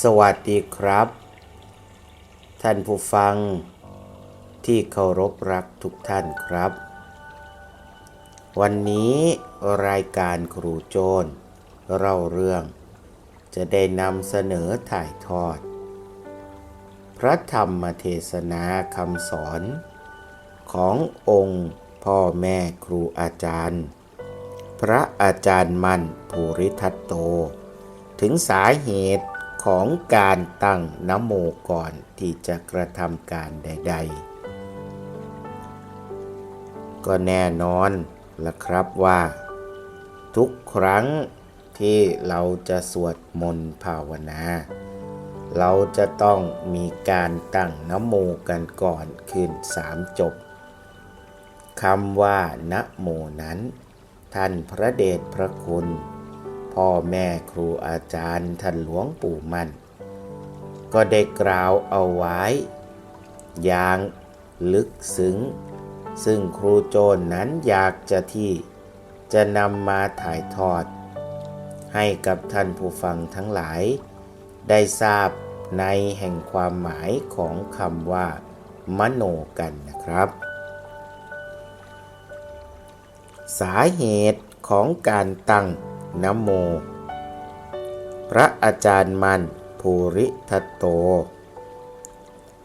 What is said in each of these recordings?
สวัสดีครับ ท่านผู้ฟัง ที่เคารพรักทุกท่านครับ วันนี้รายการครูโจรเล่าเรื่อง จะได้นำเสนอถ่ายทอด พระธรรมเทศนาคำสอน ขององค์พ่อแม่ครูอาจารย์ พระอาจารย์มั่นภูริทัตโต ถึงสาเหตุ ของการตั้งนโมก่อนที่จะกระทำการใด ๆ ก็แน่นอนละครับว่า ทุกครั้งที่เราจะสวดมนต์ภาวนา เราจะต้องมีการตั้งนโมกันก่อนขึ้นสามจบคำว่านะโมนั้น ท่านพระเดชพระคุณ พ่อแม่ครูอาจารย์ท่านหลวงปู่มัน ก็ได้กล่าวเอาไว้ อย่างลึกซึ้ง ซึ่งครูโจนนั้นอยากจะที่จะนำมาถ่ายทอด ให้กับท่านผู้ฟังทั้งหลาย ได้ทราบในแห่งความหมายของคำว่า มโนกันนะครับ สาเหตุของการตั้ง นโม พระอาจารย์มันภูริทัตโต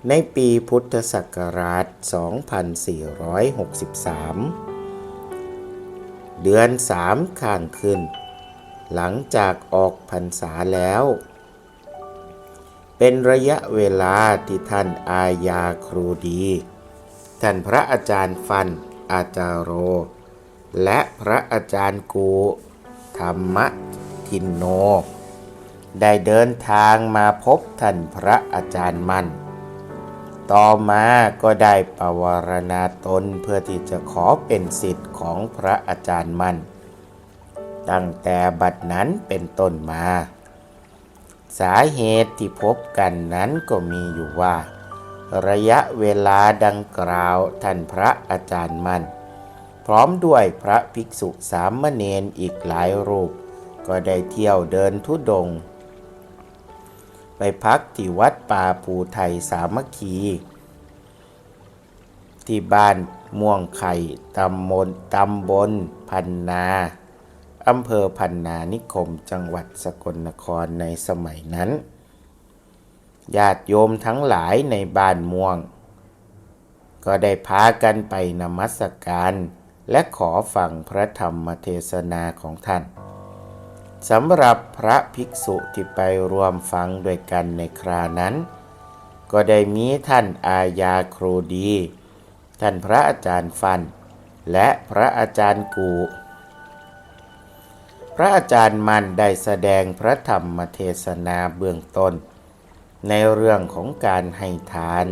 ในปีพุทธศักราช 2463 เดือน3ข้างขึ้น หลังจากออกพรรษาแล้ว เป็นระยะเวลาที่ท่านอาญาครูดี ท่านพระอาจารย์ฟันอาจารโร และพระอาจารย์กู ธรรมทินโน ได้เดินทางมาพบท่านพระอาจารย์มั่น ต่อมาก็ได้ปวารณาตนเพื่อที่จะขอเป็นสิทธิ์ของพระอาจารย์มั่น ตั้งแต่บัดนั้นเป็นต้นมา สาเหตุที่พบกันนั้นก็มีอยู่ว่า ระยะเวลาดังกล่าวท่านพระอาจารย์มั่น พร้อมด้วยพระภิกษุสามเณรอีกหลายรูป ก็ได้เที่ยวเดินทุดง ไปพักที่วัดป่าภูไทยสามัคคี ที่บ้านม่วงไข่ตำบลตำบลพันนาอำเภอพันนานิคมจังหวัดสกลนครในสมัยนั้น ญาติโยมทั้งหลายในบ้านม่วง ก็ได้พากันไปนมัสการ และขอฟังพระธรรมเทศนาของท่านสำหรับพระภิกษุที่ไปรวมฟังด้วยกันในครานั้น ก็ได้มีท่านอาญาครูดี ท่านพระอาจารย์ฟัน และพระอาจารย์กู พระอาจารย์มันได้แสดงพระธรรมเทศนาเบื้องต้น ในเรื่องของการให้ทาน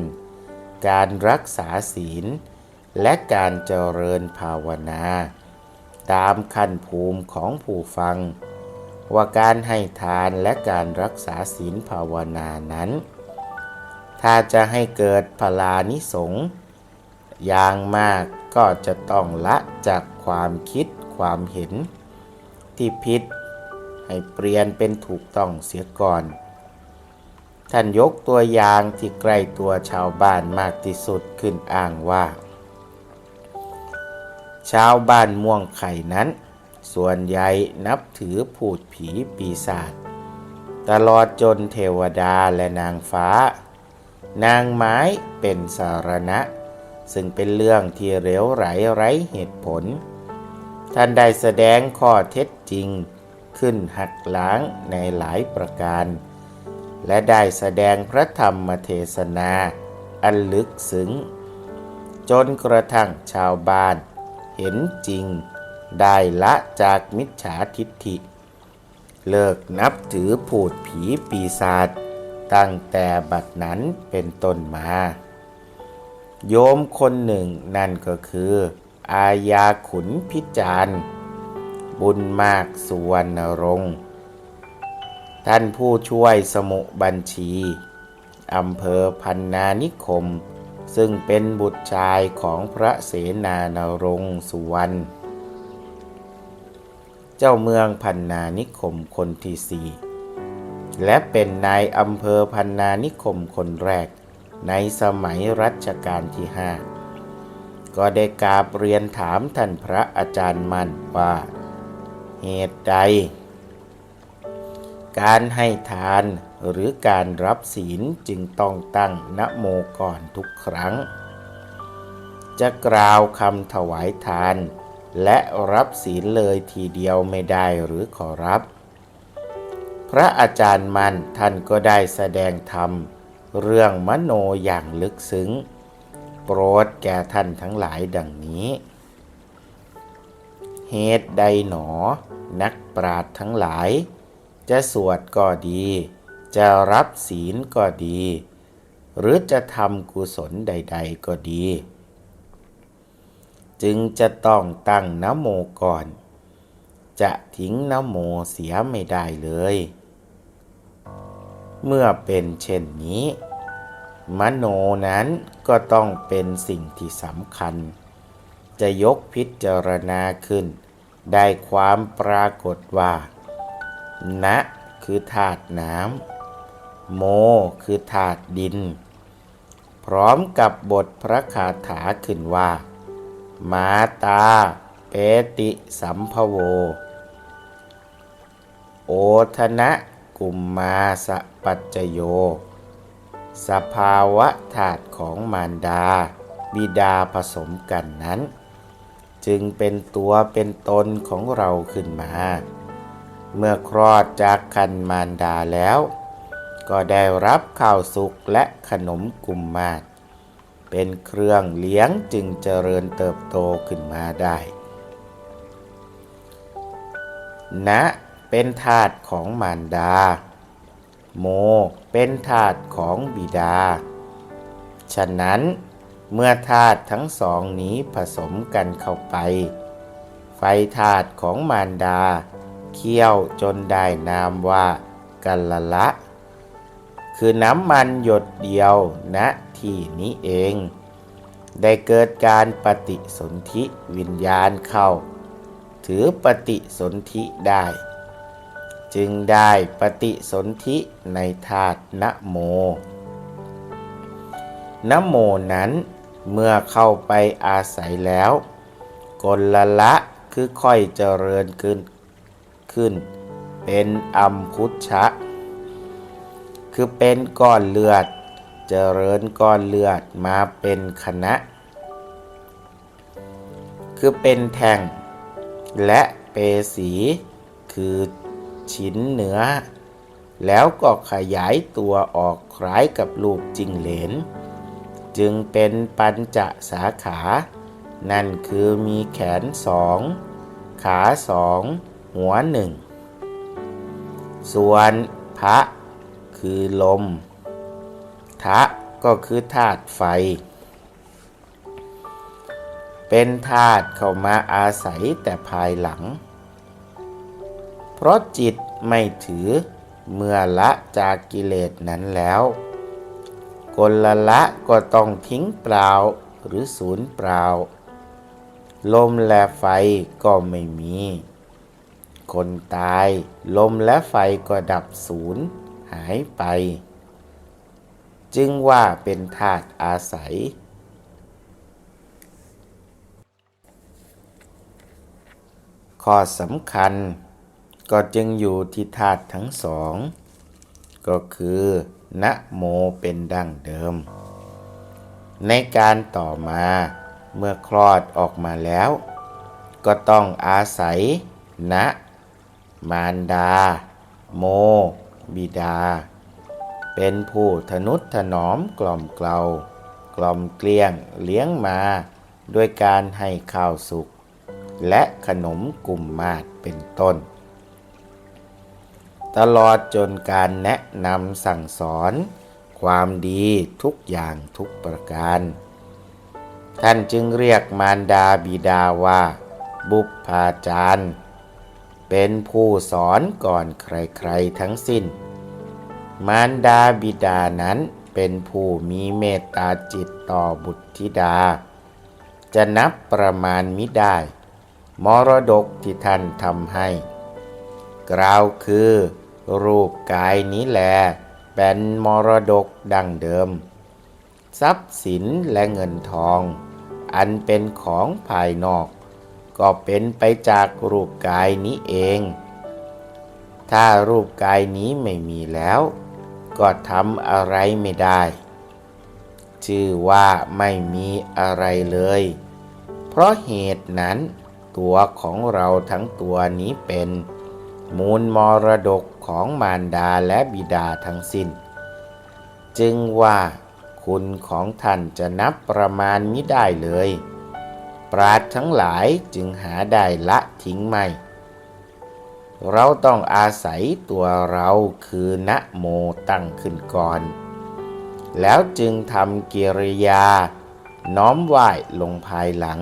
การรักษาศีล และการเจริญภาวนา ตามขั้นภูมิของผู้ฟัง ว่าการให้ทานและการรักษาศีลภาวนานั้น ถ้าจะให้เกิดพลานิสงอย่างมากก็จะต้องละจากความคิดความเห็น ที่ผิดให้เปลี่ยนเป็นถูกต้องเสียก่อน ท่านยกตัวอย่างที่ใกล้ตัวชาวบ้านมากที่สุดขึ้นอ้างว่า ชาวบ้านม่วงไข่นั้น ส่วนใหญ่นับถือผูดผีปีศาจตลอดจนเทวดาและนางฟ้า นางไม้เป็นสารณะ ซึ่งเป็นเรื่องที่เหลวไหลไร้เหตุผล ท่านได้แสดงข้อเท็จจริงขึ้นหักล้างในหลายประการ และได้แสดงพระธรรมเทศนา อันลึกซึ้ง จนกระทั่งชาวบ้าน เห็นจริง ได้ละจากมิจฉาทิฏฐิ เลิกนับถือผูดผีปีศาจตั้งแต่บัดนั้นเป็นต้นมา โยมคนหนึ่งนั่นก็คือ อาญาขุนพิจารณ์บุญมากสุวรรณรงค์ ท่านผู้ช่วยสมุบัญชี อำเภอพันนานิคม ซึ่งเป็นบุตรชายของพระเสนานรงสุวรรณ เจ้าเมืองพันนานิคมคนที่สี่และเป็นนายอำเภอพันนานิคมคนแรก ในสมัยรัชกาลที่ห้าก็ได้กราบเรียนถามท่านพระอาจารย์มั่นว่า เหตุใด การให้ทาน หรือการรับศีลจึงต้องตั้งนะโมก่อนทุกครั้ง จะกล่าวคำถวายทาน และรับศีลเลยทีเดียวไม่ได้หรือขอรับ พระอาจารย์มันท่านก็ได้แสดงธรรม เรื่องมโนอย่างลึกซึ้ง โปรดแก่ท่านทั้งหลายดังนี้ เหตุใดหนอ นักปราดทั้งหลาย จะสวดก็ดี จะรับศีลก็ดี หรือจะทำกุศลใด ๆ ก็ดี จึงจะต้องตั้งนโมก่อน จะทิ้งนโมเสียไม่ได้เลย เมื่อเป็นเช่นนี้ มโนนั้นก็ต้องเป็นสิ่งที่สำคัญ จะยกพิจารณาขึ้น ได้ความปรากฏว่านะคือธาตุน้ำ โมคือธาตุดิน พร้อมกับบทพระคาถาขึ้นว่า มาตาเปติสัมภโว โอทนะกุมมาสปัจจโย สภาวะธาตุของมารดา บิดาผสมกันนั้น จึงเป็นตัวเป็นตนของเราขึ้นมา เมื่อคลอดจากคันมารดาแล้ว ก็ได้รับข้าวสุกและขนมกุมมาศเป็นเครื่องเลี้ยงจึงเจริญเติบโตขึ้นมาได้นะเป็นธาตของมารดา โมเป็นธาตของบิดา ฉะนั้นเมื่อธาตุทั้งสองนี้ผสมกันเข้าไป ไฟธาตุของมารดา เคี่ยวจนได้นามว่ากัลละ คือน้ำมันหยดเดียวณนะที่นี้เอง ได้เกิดการปฏิสนธิวิญญาณเข้า ถือปฏิสนธิได้ จึงได้ปฏิสนธิในธาตุนะโมนะโมนั้นเมื่อเข้าไปอาศัยแล้วกลละคือค่อยเจริญขึ้นขึ้น เป็นอัมพุชะ คือเป็นก้อนเลือด เจริญก้อนเลือดมาเป็นคณะ คือเป็นแท่ง และเปสี คือชิ้นเนื้อ แล้วก็ขยายตัวออกคล้ายกับรูปจิงเหลน จึงเป็นปัญจสาขา นั่นคือมีแขนสอง ขาสอง หัวหนึ่ง ส่วนพระ คือลม ทะก็คือธาตุไฟ เป็นธาตุเข้ามาอาศัยแต่ภายหลัง เพราะจิตไม่ถือเมื่อละจากกิเลสนั้นแล้วกลละก็ต้องทิ้งเปล่าหรือศูนย์เปล่า ลมและไฟก็ไม่มี คนตายลมและไฟก็ดับศูนย์ หายไป จึงว่าเป็นธาตุอาศัย ข้อสำคัญก็จึงอยู่ที่ธาตุทั้งสอง ก็คือนะโมเป็นดั้งเดิม ในการต่อมาเมื่อคลอดออกมาแล้ว ก็ต้องอาศัย นะ มารดา โม บิดา เป็นผู้ทนุถนอมกล่อมเกลากล่อมเกลี้ยงเลี้ยงมาด้วยการให้ข้าวสุก และขนมกลุ่มมาดเป็นต้น ตลอดจนการแนะนำสั่งสอน ความดีทุกอย่างทุกประการ ท่านจึงเรียกมารดาบิดาว่า บุพพาจารย์ เป็นผู้สอนก่อนใครๆทั้งสิ้น มารดาบิดานั้นเป็นผู้มีเมตตาจิตต่อบุตรธิดา จะนับประมาณมิได้ มรดกที่ท่านทำให้ กล่าวคือ รูปกายนี้แลเป็นมรดกดังเดิม ทรัพย์สินและเงินทอง อันเป็นของภายนอก ก็เป็นไปจากรูปกายนี้เอง ถ้ารูปกายนี้ไม่มีแล้ว ก็ทำอะไรไม่ได้ ชื่อว่าไม่มีอะไรเลย เพราะเหตุนั้น ตัวของเราทั้งตัวนี้เป็น มูลมรดกของมารดาและบิดาทั้งสิ้น จึงว่าคุณของท่านจะนับประมาณมิได้เลย ราดทั้งหลายจึงหาได้ละทิ้งไม่ เราต้องอาศัยตัวเราคือนะโมตั้งขึ้นก่อน แล้วจึงทำกิริยา น้อมไหว้ลงภายหลัง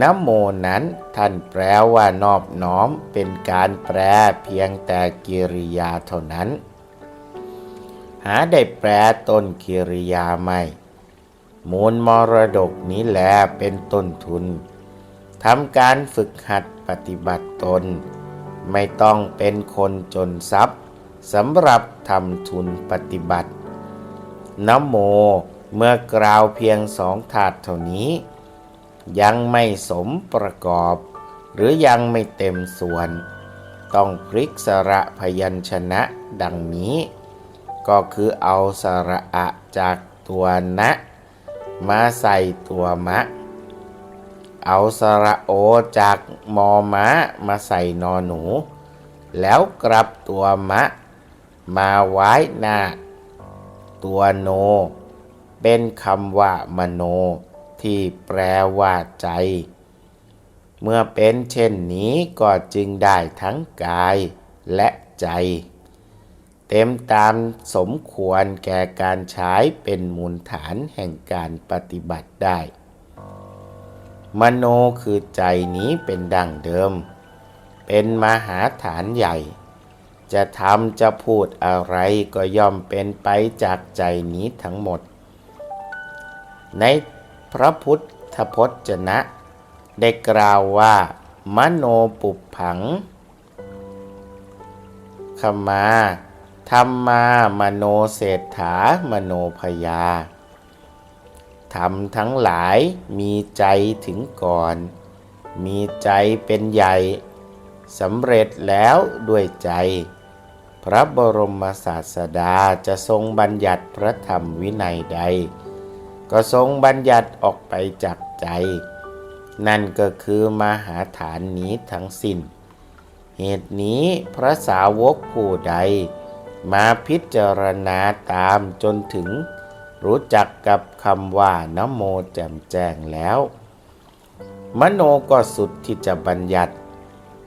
นะโมนั้นท่านแปลว่านอบน้อมเป็นการแปลเพียงแต่กิริยาเท่านั้น หาได้แปลต้นกิริยาไม่ มูลมรดกนี้แหลเป็นต้นทุนทำการฝึกหัดปฏิบัติตน ไม่ต้องเป็นคนจนทรัพย์สำหรับทำทุนปฏิบัตินโมเมื่อกล่าวเพียงสองถาดเท่านี้ ยังไม่สมประกอบ หรือยังไม่เต็มส่วน ต้องพลิกสระพยัญชนะดังนี้ ก็คือเอาสระอะจากตัวนะ มาใส่ตัวมะ เอาสระโอจากมอมะมาใส่นอหนู แล้วกลับตัวมะ มาไว้หน้า ตัวโน เป็นคำว่ามโน ที่แปลว่าใจ เมื่อเป็นเช่นนี้ก็จึงได้ทั้งกายและใจ เต็มตามสมควรแก่การใช้เป็นมูลฐานแห่งการปฏิบัติได้ มโนคือใจนี้เป็นดั้งเดิม เป็นมหาฐานใหญ่ จะทำจะพูดอะไรก็ย่อมเป็นไปจากใจนี้ทั้งหมด ในพระพุทธพจนะได้กล่าวว่า มโนปุผังขมา ธรรมามโนเศรษฐามโนพยาทำทั้งหลายมีใจถึงก่อน มีใจเป็นใหญ่สำเร็จแล้วด้วยใจ พระบรมศาสดาจะทรงบัญญัติพระธรรมวินัยใด ก็ทรงบัญญัติออกไปจากใจ นั่นก็คือมาหาฐานนี้ทั้งสิน้น เหตุนี้พระสาวกผู้ใด มาพิจารณาตามจนถึงรู้จักกับคำว่านโมแจ่มแจ้งแล้ว มโนก็สุดที่จะบัญญัติ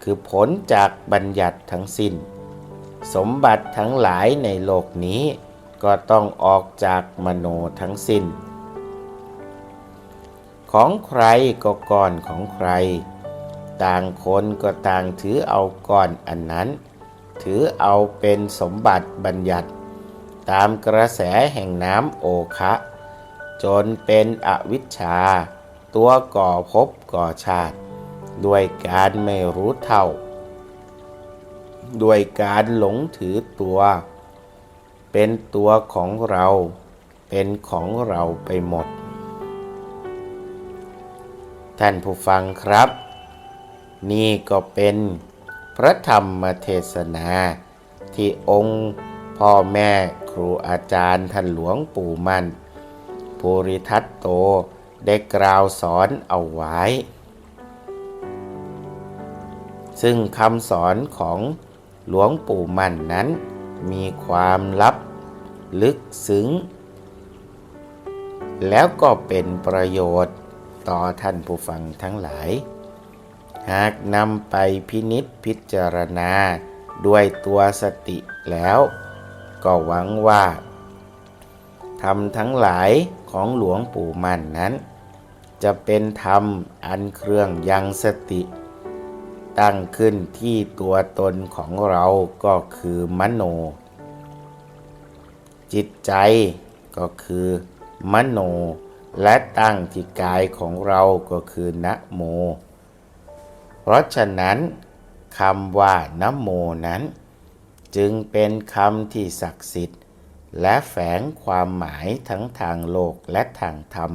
คือผลจากบัญญัติทั้งสิน้น สมบัติทั้งหลายในโลกนี้ ก็ต้องออกจากมโนทั้งสิน้น ของใครก็ก้อนของใคร ต่างคนก็ต่างถือเอาก้อนอันนั้น ถือเอาเป็นสมบัติบัญญัติ ตามกระแสแห่งน้ำโอคะ จนเป็นอวิชชา ตัวก่อภพก่อชาติ ด้วยการไม่รู้เท่า ด้วยการหลงถือตัว เป็นตัวของเรา เป็นของเราไปหมด ท่านผู้ฟังครับ นี่ก็เป็น พระธรรมเทศนา ที่องค์พ่อแม่ครูอาจารย์ท่านหลวงปู่มันภูริทัตโตได้กล่าวสอนเอาไว้ ซึ่งคำสอนของหลวงปู่มันนั้นมีความลับลึกซึ้ง แล้วก็เป็นประโยชน์ต่อท่านผู้ฟังทั้งหลาย หากนำไปพินิษพิจารณา ด้วยตัวสติแล้ว ก็หวังว่าธรรมทั้งหลายของหลวงปู่มั่นนั้น จะเป็นธรรมอันเครื่องยังสติ ตั้งขึ้นที่ตัวตนของเราก็คือมโน จิตใจก็คือมโน และตั้งที่กายของเราก็คือนะโม เพราะฉะนั้นคำว่านโมนั้น จึงเป็นคำที่ศักดิ์สิทธิ์ และแฝงความหมายทั้งทางโลกและทางธรรม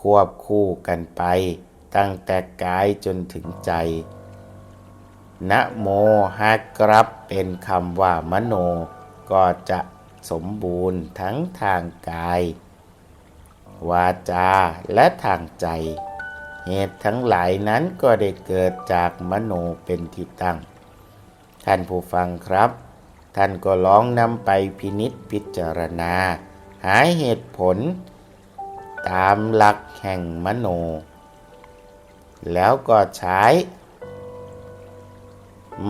ควบคู่กันไปตั้งแต่กายจนถึงใจนะโมหากกรับเป็นคำว่ามโน ก็จะสมบูรณ์ทั้งทางกาย วาจาและทางใจ เหตุทั้งหลายนั้นก็ได้เกิดจากมโนเป็นที่ตั้ง ท่านผู้ฟังครับ ท่านก็ลองนำไปพินิษพิจารณา หาเหตุผล ตามหลักแห่งมโน แล้วก็ใช้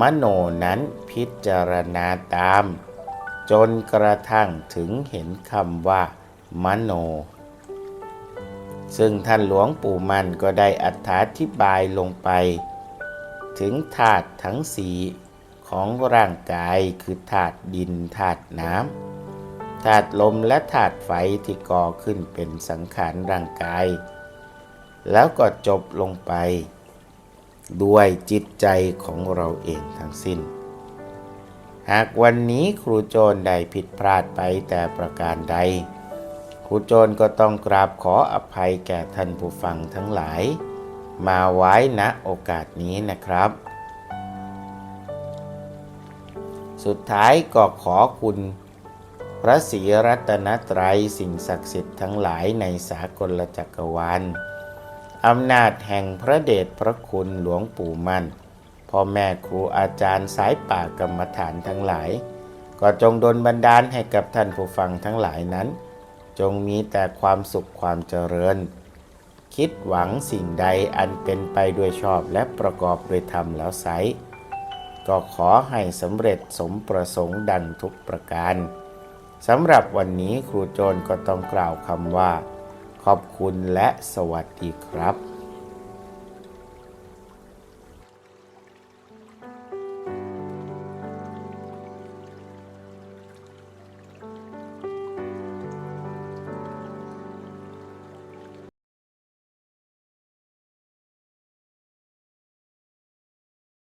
มโนนั้นพิจารณาตาม จนกระทั่งถึงเห็นคำว่า มโน ซึ่งท่านหลวงปู่มันก็ได้อธิบายลงไป ถึงธาตุทั้งสีของร่างกายคือธาตุดินธาตุน้ำธาตุลมและธาตุไฟที่ก่อขึ้นเป็นสังขารร่างกาย แล้วก็จบลงไป ด้วยจิตใจของเราเองทั้งสิ้น หากวันนี้ครูโจรได้ผิดพลาดไปแต่ประการใด ครูโจรก็ต้องกราบขออภัยแก่ท่านผู้ฟังทั้งหลาย มาไว้ณโอกาสนี้นะครับ สุดท้ายก็ขอคุณ พระศรีรัตนตรัยสิ่งศักดิ์สิทธิ์ทั้งหลายในสากลจักรวาลอำนาจแห่งพระเดชพระคุณหลวงปู่มั่นพ่อแม่ครูอาจารย์สายป่ากรรมฐานทั้งหลาย ก็จงดลบันดาลให้กับท่านผู้ฟังทั้งหลายนั้น จงมีแต่ความสุขความเจริญ คิดหวังสิ่งใดอันเป็นไปด้วยชอบและประกอบด้วยธรรมแล้วไซก็ขอให้สำเร็จสมประสงค์ดังทุกประการสำหรับวันนี้ครูโจนก็ต้องกล่าวคำว่า ขอบคุณและสวัสดีครับ